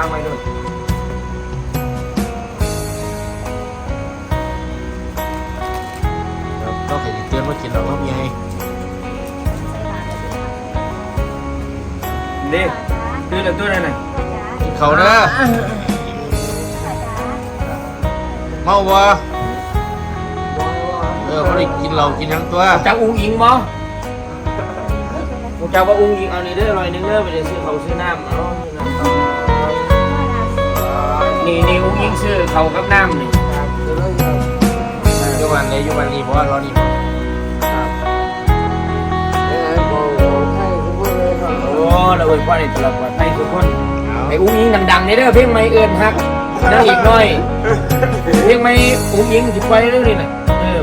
างไว้นู่นก็เห็เตือนว่ากินแล้วก็มีให้เด็กดูเลยตัวไหนน่ะเขาเด้เมาวะเออเขาได้กินเรากินทั้งตัวจังอุ้งอิงมั้งกูจะว่าอุ้งยิงเอานี่เด้อลอยนึงเด้อไปเดี๋ยวซื้อเขาซื้อน้ำเอา นี่นี่อุ้งอิงซื้อเขาวกับน้ำนี่อยู่วันนี้อยู่วันนี้เพราะว่าเรานี่โอ้เราอวยพรให้ตลอดปลอดภัยทุกคนไอ้อุ้งอิงดังๆนี่เด้อเพลงไม่เอิ้นฮักนางอีกหน่อยเพลงไม่อุ้งอิงสิไปเรื่องนี้น่ะเออ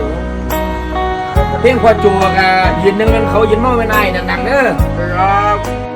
เพลงพอจัวกะยืนหนึงกันเขายืนมอเป็นไอ้ดังๆเด้อคอย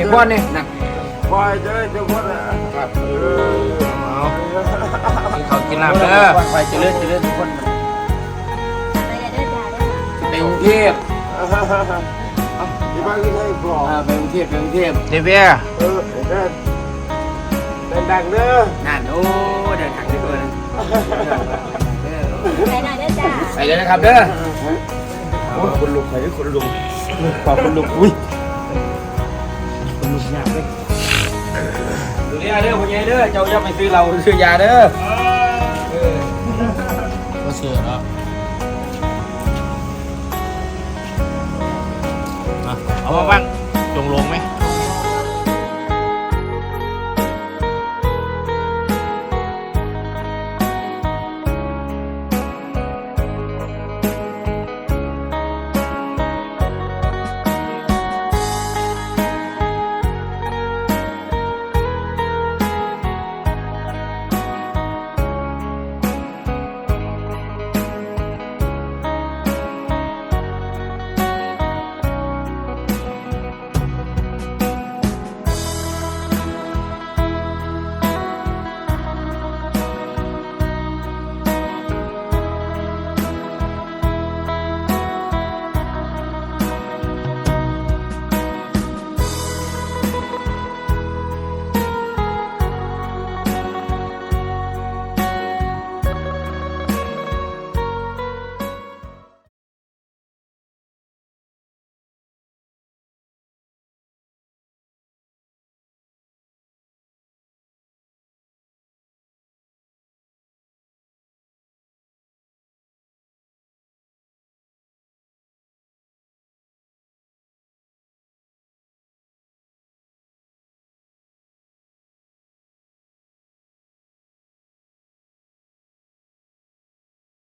วยพรนี่นะคอยเจอทุกคนอะเอากินข้าวกินน้ำเด้อไปเจริญเจริญทุกคนไปกรุงเทพที่บ้านที่ให้บอกไปกรุงเทพไปกรุงเทพเดเวียเออเดินเดินดังเด้อนั่นโอ้เดินทางไปด้วยนะไปหน่เด้อจ้าไปเลยนะครับเด้อโอ้ยคนลุกไปด้วยคนลุกขอบคนลุกอุ้ย ดูนี่เด้อพ่อใหญ่เด้อเจ้าจะไปซื้อเราซื้อยาเด้อเออก็เสือแล้วเอามาบ้าง